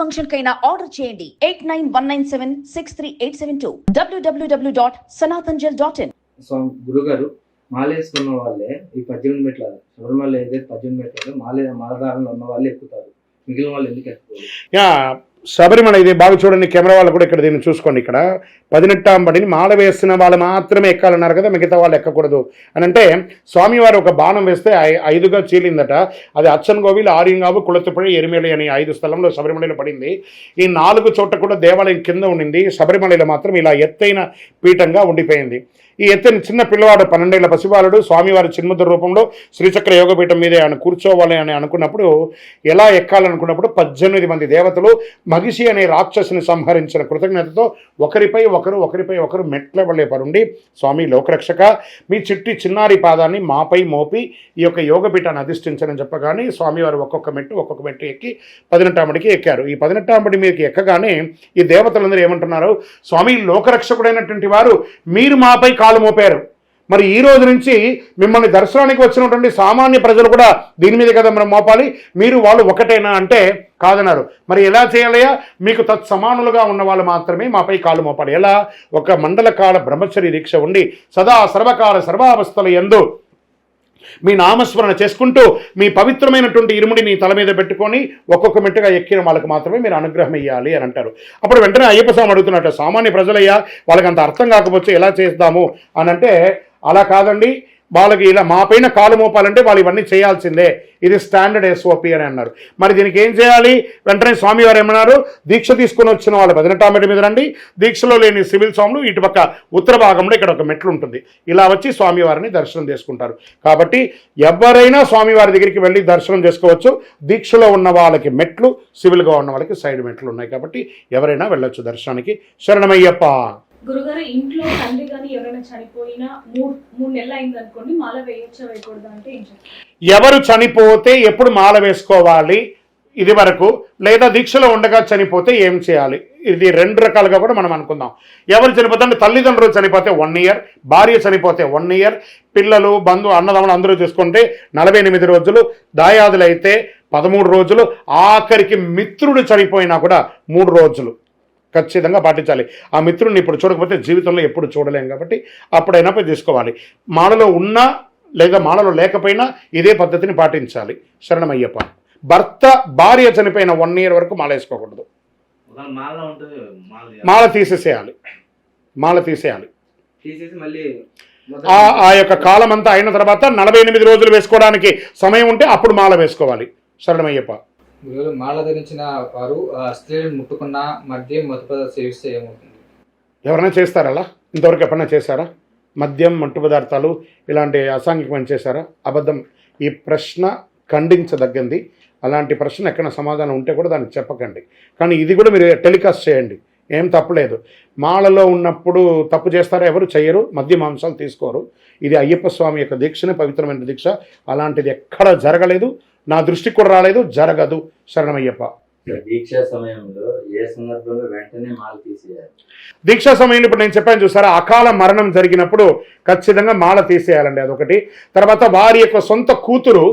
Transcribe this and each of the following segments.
Function కైనా order చేయండి. Eight nine one nine seven six three eight seven two. W W W dot Sanatanjal dot in. స్వామి గురుగారు మాలేసుకున్న వాళ్ళే ఈ పద్దెనిమిది మెట్ల శబరిమల ఏదైతే పద్దెనిమిది మెట్ల మాలే మాలధారంలో ఉన్న వాళ్ళే ఎక్కుతారు. మిగిలిన వాళ్ళు ఎందుకు ఎక్కుతారు? యా శబరిమల ఇది బాగా చూడండి కెమెరా వాళ్ళు కూడా ఇక్కడ దీన్ని చూసుకోండి ఇక్కడ. పదినెట్టాం బడిని మాల వేసిన వాళ్ళు మాత్రమే ఎక్కాలన్నారు కదా మిగతా వాళ్ళు ఎక్కకూడదు. అని అంటే స్వామివారు ఒక బాణం వేస్తే ఐ- ఐదుగా చీలిందట. అది అచ్చన్ గోవిల్ ఆర్యంగావు కుళతుపడి ఎరిమేలి అని ఐదు స్థలంలో శబరిమలలో పడింది. ఈ నాలుగు చోట్ల కూడా దేవాలయం కింద ఉండింది. శబరిమలలో మాత్రం ఇలా ఎత్తైన పీఠంగా ఉండిపోయింది. ఈ ఎత్తిన చిన్న పిల్లవాడు పన్నెండేళ్ళ పసిబాలుడు స్వామివారి చిన్ముద్ర రూపంలో శ్రీచక్ర యోగపీఠం మీదే ఆయన కూర్చోవాలి అని అనుకున్నప్పుడు ఎలా ఎక్కాలనుకున్నప్పుడు పద్దెనిమిది మంది దేవతలు మగిషి అనే రాక్షసుని సంహరించిన కృతజ్ఞతతో ఒకరిపై ఒకరు ఒకరిపై ఒకరు మెట్లవలే పరుండి స్వామి లోకరక్షక మీ చిట్టి చిన్నారి పాదాన్ని మాపై మోపి ఈ యొక్క యోగపీఠాన్ని అధిష్ఠించని చెప్పగానే స్వామివారు ఒక్కొక్క మెట్టు ఒక్కొక్క మెట్టు ఎక్కి పదినెట్టాంబడికి ఎక్కారు. ఈ పదినెట్టాంబడి మీదకి ఎక్కగానే ఈ దేవతలందరూ ఏమంటున్నారు స్వామి లోకరక్షకుడైనటువంటి వారు మీరు మాపై కాలు మోపారు. మరి ఈ రోజు నుంచి మిమ్మల్ని దర్శనానికి వచ్చినటువంటి సామాన్య ప్రజలు కూడా దీని మీద కదా మనం మోపాలి. మీరు వాళ్ళు ఒకటేనా అంటే కాదన్నారు. మరి ఎలా చేయాలయ్యా? మీకు తత్సమానులుగా ఉన్న వాళ్ళు మాత్రమే మాపై కాలు మోపాలి. ఎలా? ఒక మండల కాల బ్రహ్మచర్య దీక్ష ఉండి సదా సర్వకాల సర్వావస్థల ఎందు మీ నామస్మరణ చేసుకుంటూ మీ పవిత్రమైనటువంటి ఇరుముడి మీ తల మీద పెట్టుకొని ఒక్కొక్క మెట్టుగా ఎక్కిన వాళ్ళకి మాత్రమే మీరు అనుగ్రహం ఇవ్వాలి అని అంటారు. అప్పుడు వెంటనే అయ్యప్ప స్వామి అడుగుతున్నట్టు సామాన్య ప్రజలయ్యా వాళ్ళకి అంత అర్థం కాకపోతే ఎలా చేద్దాము అని అంటే అలా కాదండి. వాళ్ళకి ఇలా మా పైన కాలు మోపాలంటే వాళ్ళు ఇవన్నీ చేయాల్సిందే. ఇది స్టాండర్డ్ ఎస్ఓపి అని అన్నారు. మరి దీనికి ఏం చేయాలి? వెంటనే స్వామివారు ఏమన్నారు? దీక్ష తీసుకుని వచ్చిన వాళ్ళు పదినెట్టాం మెట్టు మీద రండి. దీక్షలో లేని సివిల్ స్వాములు ఇటుపక్క ఉత్తర భాగంలో ఇక్కడ ఒక మెట్లు ఉంటుంది. ఇలా వచ్చి స్వామివారిని దర్శనం చేసుకుంటారు. కాబట్టి ఎవరైనా స్వామివారి దగ్గరికి వెళ్ళి దర్శనం చేసుకోవచ్చు. దీక్షలో ఉన్న వాళ్ళకి మెట్లు సివిల్గా ఉన్న వాళ్ళకి సైడ్ మెట్లు ఉన్నాయి. కాబట్టి ఎవరైనా వెళ్ళొచ్చు దర్శనానికి. శరణమయ్యప్ప! గురుగారు ఇంట్లో తండ్రి కానీ ఎవరైనా చనిపోయినా మూడు మూడు నెలలు అయింది అనుకోండి మాల వేయొచ్చా వేయకూడదు అంటే ఏం ఎవరు చనిపోతే ఎప్పుడు మాల వేసుకోవాలి ఇది వరకు? లేదా దీక్షలో ఉండగా చనిపోతే ఏం చేయాలి? ఇది రెండు రకాలుగా కూడా మనం అనుకుందాం. ఎవరు చనిపోతే అంటే తల్లిదండ్రులు చనిపోతే వన్ ఇయర్ భార్య చనిపోతే వన్ ఇయర్ పిల్లలు బంధు అన్నదమ్ములు అందరూ చూసుకుంటే నలభై ఎనిమిది రోజులు దాయాదులు అయితే పదమూడు రోజులు ఆఖరికి మిత్రుడు చనిపోయినా కూడా మూడు రోజులు. ఖచ్చితంగా పాటించాలి. ఆ మిత్రుడిని ఇప్పుడు చూడకపోతే జీవితంలో ఎప్పుడు చూడలేం కాబట్టి అప్పుడైనా పోయి తీసుకోవాలి. మాలలో ఉన్నా లేదా మాలలో లేకపోయినా ఇదే పద్ధతిని పాటించాలి. శరణమయ్యప్ప. భర్త భార్య చనిపోయిన వన్ ఇయర్ వరకు మాల వేసుకోకూడదు మాల తీసేసేయాలి. మాల తీసేయాలి. ఆ యొక్క కాలం అంతా అయిన తర్వాత నలభై ఎనిమిది రోజులు వేసుకోవడానికి సమయం ఉంటే అప్పుడు మాల వేసుకోవాలి. శరణమయ్యప్ప. గురువులు మాల ధరించిన వారు స్త్రీలను ముట్టుకున్న మద్యం మధుపద సేవిస్తే ఏమవుతుంది? ఎవరైనా చేస్తారా ఇంతవరకు ఎప్పుడైనా చేశారా? మద్యం మట్టు పదార్థాలు ఇలాంటి అసాంఘికమైన చేశారా? అబద్ధం. ఈ ప్రశ్న ఖండించదగ్గంది. అలాంటి ప్రశ్న ఎక్కడ సమాధానం ఉంటే కూడా దాన్ని చెప్పకండి. కానీ ఇది కూడా మీరు టెలికాస్ట్ చేయండి. ఏం తప్పలేదు మాలలో ఉన్నప్పుడు తప్పు చేస్తారా? ఎవరు చేయరు. మద్య మాంసాలు తీసుకోరు. ఇది అయ్యప్ప స్వామి యొక్క దీక్షనే పవిత్రమైన దీక్ష. అలాంటిది ఎక్కడ జరగలేదు. నా దృష్టికి కూడా రాలేదు జరగదు. శరణమయ్యప్ప. దీక్షా సమయంలో ఏ సందర్భంలో వెంటనే మాల తీసేయాలి? దీక్షా సమయంలో ఇప్పుడు నేను చెప్పాను చూసారా అకాల మరణం జరిగినప్పుడు ఖచ్చితంగా మాల తీసేయాలండి అదొకటి. తర్వాత వారి యొక్క సొంత కూతురు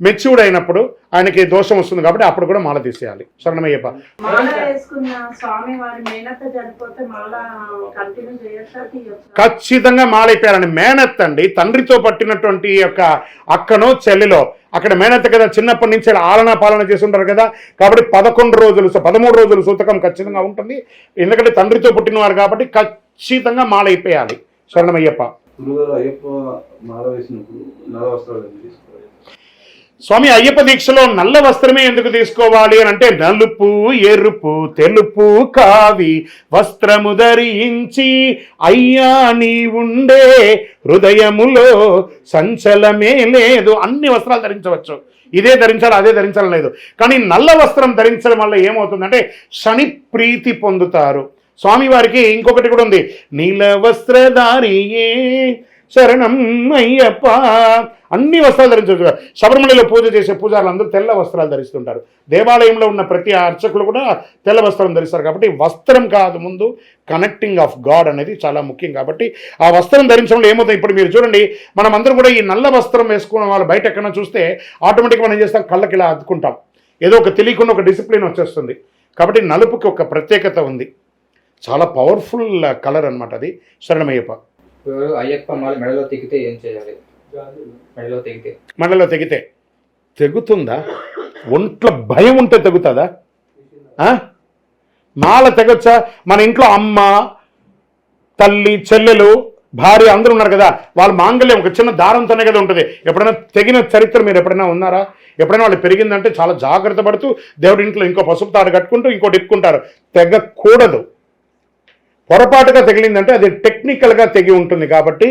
మెచ్యూర్డ్ అయినప్పుడు ఆయనకి దోషం వస్తుంది కాబట్టి అప్పుడు కూడా మాల తీసేయాలి. శరణమయ్యప్ప. మాల వేసుకున్న స్వామి వారి మేనత్త చనిపోతే మాల కంటిన్యూ చేయొచ్చా? తీయొచ్చా? ఖచ్చితంగా మాలైపోయారని మేనత్ అండి. తండ్రితో పట్టినటువంటి యొక్క అక్కనో చెల్లిలో. అక్కడ మేనత్ కదా చిన్నప్పటి నుంచి ఆలనా పాలన చేసి ఉంటారు కదా. కాబట్టి పదకొండు రోజులు పదమూడు రోజులు సూతకం ఖచ్చితంగా ఉంటుంది. ఎందుకంటే తండ్రితో పుట్టినవారు కాబట్టి ఖచ్చితంగా మాలైపోయాలి శరణమయ్యప్ప. గురుగారు అయ్యప్ప మాల వేసినప్పుడు నల్ల వస్త్రాలు స్వామి అయ్యప్ప దీక్షలో నల్ల వస్త్రమే ఎందుకు తీసుకోవాలి అని అంటే నలుపు ఎరుపు తెలుపు కావి వస్త్రము ధరించి అయ్యా నీ ఉండే హృదయములో సంచలమే లేదు. అన్ని వస్త్రాలు ధరించవచ్చు. ఇదే ధరించాలి అదే ధరించాలి లేదు. కానీ నల్ల వస్త్రం ధరించడం వల్ల ఏమవుతుందంటే శని ప్రీతి పొందుతారు. స్వామివారికి ఇంకొకటి కూడా ఉంది. నీల వస్త్రధారియే శరణం అయ్యప్ప అన్ని వస్త్రాలు ధరించవచ్చు. శబరిమలలో పూజ చేసే పూజారులు అందరూ తెల్ల వస్త్రాలు ధరిస్తుంటారు. దేవాలయంలో ఉన్న ప్రతి అర్చకులు కూడా తెల్ల వస్త్రం ధరిస్తారు కాబట్టి వస్త్రం కాదు ముందు కనెక్టింగ్ ఆఫ్ గాడ్ అనేది చాలా ముఖ్యం కాబట్టి ఆ వస్త్రం ధరించడంలో ఏమవుతుంది? ఇప్పుడు మీరు చూడండి మనం అందరం కూడా ఈ నల్ల వస్త్రం వేసుకున్న వాళ్ళు బయట ఎక్కడైనా చూస్తే ఆటోమేటిక్గా మనం ఏం చేస్తాం? కళ్ళకి ఇలా అద్దుకుంటాం ఏదో ఒక తెలియకుండా ఒక డిసిప్లిన్ వచ్చేస్తుంది. కాబట్టి నలుపుకి ఒక ప్రత్యేకత ఉంది. చాలా పవర్ఫుల్ కలర్ అనమాట అది. శరణమయ్యప్ప. అయ్యప్ప మాల మెడలో తెగితే ఏం చేయాలి? మెడలో తెగితే. మనలో తెగితే. తెగుతుందా? ఒంట్లో భయం ఉంటే తెగుతుందా? ఆ? మాల తెగొచ్చా? మన ఇంట్లో అమ్మ తల్లి చెల్లెలు భార్య అందరూ ఉన్నారు కదా. వాళ్ళ మాంగళ్యం ఒక చిన్న దారంతోనే కదా ఉంటుంది. ఎప్పుడైనా తెగిన చరిత్ర మీరు ఎప్పుడైనా ఉన్నారా? ఎప్పుడైనా వాళ్ళు పెరిగిందంటే చాలా జాగ్రత్త పడుతూ దేవుడి ఇంట్లో ఇంకో పసుపు తాడు కట్టుకుంటూ ఇంకోటి ఇప్పుకుంటారు తెగకూడదు. పొరపాటుగా తగిలిందంటే అది టెక్నికల్గా తెగి ఉంటుంది కాబట్టి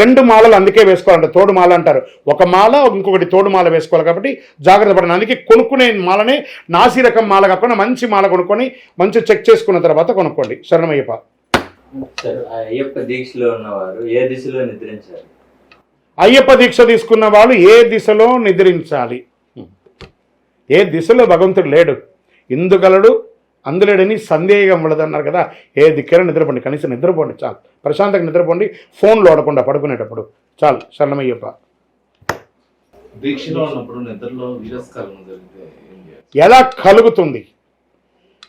రెండు మాలలు అందుకే వేసుకోవాలంటే తోడు మాల అంటారు. ఒక మాల ఇంకొకటి తోడు మాల వేసుకోవాలి కాబట్టి జాగ్రత్త పడండి. అందుకే కొనుక్కునే మాలనే నాసి రకం మాల కాకుండా మంచి మాల కొనుక్కొని మంచి చెక్ చేసుకున్న తర్వాత కొనుక్కోండి. శరణమయ్యప్ప. అయ్యప్ప దీక్షలో ఉన్నవారు ఏ దిశలో నిద్రించాలి? అయ్యప్ప దీక్ష తీసుకున్న వాళ్ళు ఏ దిశలో నిద్రించాలి? ఏ దిశలో భగవంతుడు లేడు? ఇందుగలడు అందులేడని సందేహం ఉండదన్నారు కదా. ఏ దిక్కన నిద్రపోండి కనీసం నిద్రపోండి చాలు. ప్రశాంతంగా నిద్రపోండి ఫోన్లో ఆడకుండా పడుకునేటప్పుడు. చాలు శరణమయ్యప్ప. దీక్షలో ఉన్నప్పుడు నిద్రలో వీరస్కారం జరిగితే ఏం చేయాలి? ఎలా కలుగుతుంది?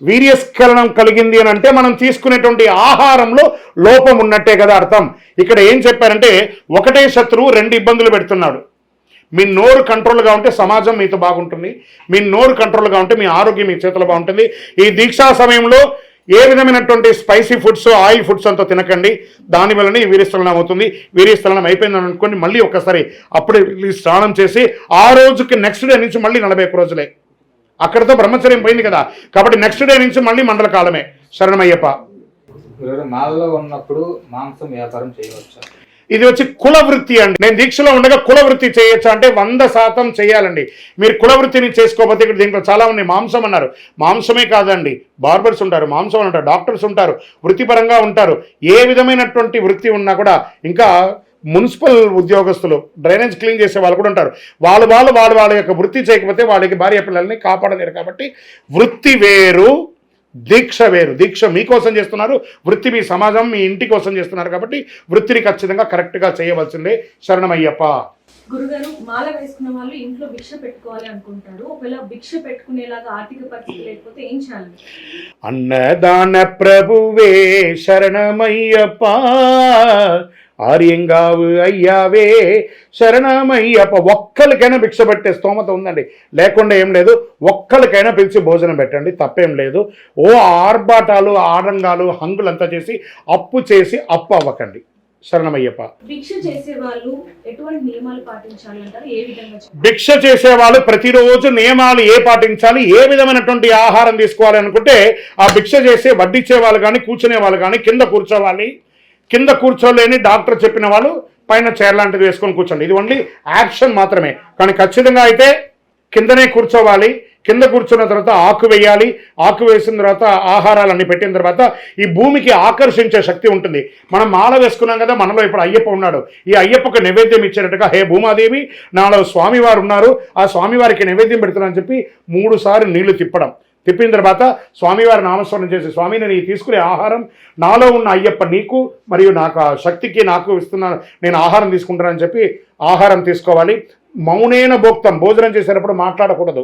వీర్యస్ఖలనం కలిగింది అని అంటే మనం తీసుకునేటువంటి ఆహారంలో లోపం ఉన్నట్టే కదా అర్థం. ఇక్కడ ఏం చెప్పారంటే ఒకటే శత్రువు రెండు ఇబ్బందులు పెడుతున్నాడు. మీ నోరు కంట్రోల్గా ఉంటే సమాజం మీతో బాగుంటుంది. మీ నోరు కంట్రోల్గా ఉంటే మీ ఆరోగ్యం మీ చేతిలో బాగుంటుంది. ఈ దీక్షా సమయంలో ఏ విధమైనటువంటి స్పైసీ ఫుడ్స్ ఆయిల్ ఫుడ్స్ అంతా తినకండి. దాని వల్లనే వీరస్థలనం అవుతుంది. వీరస్థలనం అయిపోయిందని అనుకోండి మళ్ళీ ఒకసారి అప్పుడే స్నానం చేసి ఆ రోజుకి నెక్స్ట్ డే నుంచి మళ్ళీ నలభై ఒక్క రోజులే. అక్కడితో బ్రహ్మచర్యం పోయింది కదా. కాబట్టి నెక్స్ట్ డే నుంచి మళ్ళీ మండల కాలమే. శరణమయ్యప్ప. మాల్లో ఉన్నప్పుడు మాంసం వ్యాపారం చేయవచ్చు? ఇది వచ్చి కుల వృత్తి అండి. నేను దీక్షలో ఉండగా కుల వృత్తి చేయొచ్చా అంటే వంద శాతం చేయాలండి. మీరు కుల వృత్తిని చేసుకోకపోతే ఇక్కడ దీంట్లో చాలా ఉన్నాయి. మాంసం అన్నారు. మాంసమే కాదండి. బార్బర్స్ ఉంటారు మాంసం ఉంటారు డాక్టర్స్ ఉంటారు వృత్తిపరంగా ఉంటారు. ఏ విధమైనటువంటి వృత్తి ఉన్నా కూడా ఇంకా మున్సిపల్ ఉద్యోగస్తులు డ్రైనేజ్ క్లీన్ చేసే వాళ్ళు కూడా ఉంటారు. వాళ్ళు వాళ్ళు వాళ్ళు వాళ్ళ యొక్క వృత్తి చేయకపోతే వాళ్ళకి భార్య పిల్లల్ని కాపాడలేరు కాబట్టి వృత్తి వేరు దీక్ష వేరు. దీక్ష మీకోసం చేస్తున్నారు వృత్తి మీ సమాజం మీ ఇంటి కోసం చేస్తున్నారు కాబట్టి వృత్తిని ఖచ్చితంగా కరెక్ట్గా చేయవలసిందే. శరణమయ్యప్ప. గురుగారు మాల వేసుకున్న వాళ్ళు ఇంట్లో భిక్ష పెట్టుకోవాలి అనుకుంటారు. ఒకవేళ భిక్ష పెట్టుకునేలాగా ఆర్థిక పరిస్థితి లేకపోతే ఏం చేయాలి? అన్నదాన ప్రభువే శరణమయ్యప్ప. ఆర్యంగావు అయ్యావే శరణమయ్యప్ప ఒక్కరికైనా భిక్ష పెట్టే స్తోమత ఉందండి. లేకుండా ఏం లేదు ఒక్కరికైనా పిలిచి భోజనం పెట్టండి తప్పేం లేదు. ఓ ఆర్భాటాలు ఆడంగాలు హంగులంతా చేసి అప్పు చేసి అప్పు అవ్వకండి. శరణమయ్యప్ప. భిక్ష చేసే వాళ్ళు ఎటువంటి నియమాలు పాటించాలి అంటారు? ఏ విధంగా చేయాలి? భిక్ష చేసేవాళ్ళు ప్రతిరోజు నియమాలు ఏ పాటించాలి ఏ విధమైనటువంటి ఆహారం తీసుకోవాలి అనుకుంటే ఆ భిక్ష చేసే వడ్డిచ్చే వాళ్ళు కానీ కూర్చునే వాళ్ళు కానీ కింద కూర్చోవాలి. కింద కూర్చోలేని డాక్టర్ చెప్పిన వాళ్ళు పైన చైర్ లాంటిది వేసుకొని కూర్చోండి. ఇది ఓన్లీ యాక్షన్ మాత్రమే. కానీ ఖచ్చితంగా అయితే కిందనే కూర్చోవాలి. కింద కూర్చున్న తర్వాత ఆకు వేయాలి. ఆకు వేసిన తర్వాత ఆహారాలన్నీ పెట్టిన తర్వాత ఈ భూమికి ఆకర్షించే శక్తి ఉంటుంది. మనం మాల వేసుకున్నాం కదా మనలో ఇప్పుడు అయ్యప్ప ఉన్నాడు. ఈ అయ్యప్పకు నైవేద్యం ఇచ్చేటట్టుగా హే భూమాదేవి నాలో స్వామివారు ఉన్నారు. ఆ స్వామివారికి నైవేద్యం పెడుతున్నానని చెప్పి మూడుసార్లు నీళ్ళు తిప్పడం. తిప్పిన తర్వాత స్వామివారి నామస్మరణం చేసి స్వామి నేను ఈ తీసుకునే ఆహారం నాలో ఉన్న అయ్యప్ప నీకు మరియు నాకు ఆ శక్తికి నాకు ఇస్తున్నాను నేను ఆహారం తీసుకుంటానని చెప్పి ఆహారం తీసుకోవాలి. మౌనేన భోక్తం. భోజనం చేసేటప్పుడు మాట్లాడకూడదు.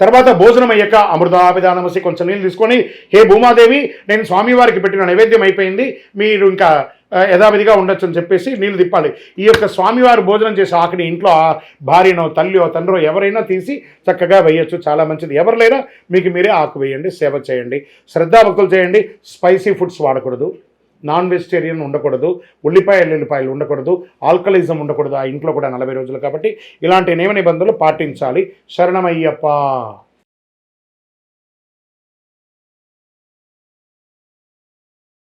తర్వాత భోజనం అయ్యాక అమృతాభిధానమసి కొంచెం నీళ్ళు తీసుకొని హే భూమాదేవి నేను స్వామివారికి పెట్టిన నైవేద్యం అయిపోయింది మీరు ఇంకా యథావిధిగా ఉండొచ్చు అని చెప్పేసి నీళ్ళు తిప్పాలి. ఈ యొక్క స్వామివారు భోజనం చేసే ఆకలి ఇంట్లో భార్యనో తల్లియో తండ్రో ఎవరైనా తీసి చక్కగా వేయొచ్చు. చాలా మంచిది. ఎవరు లేరా? మీకు మీరే ఆకు వేయండి సేవ చేయండి. శ్రద్ధాభక్తులు చేయండి. స్పైసీ ఫుడ్స్ వాడకూడదు. నాన్ వెజిటేరియన్ ఉండకూడదు ఉల్లిపాయ ఎల్లుల్లిపాయలు ఉండకూడదు ఆల్కలిజం ఉండకూడదు ఆ ఇంట్లో కూడా నలభై రోజులు కాబట్టి ఇలాంటి నియమ నిబంధనలు పాటించాలి. శరణమయ్యప్ప.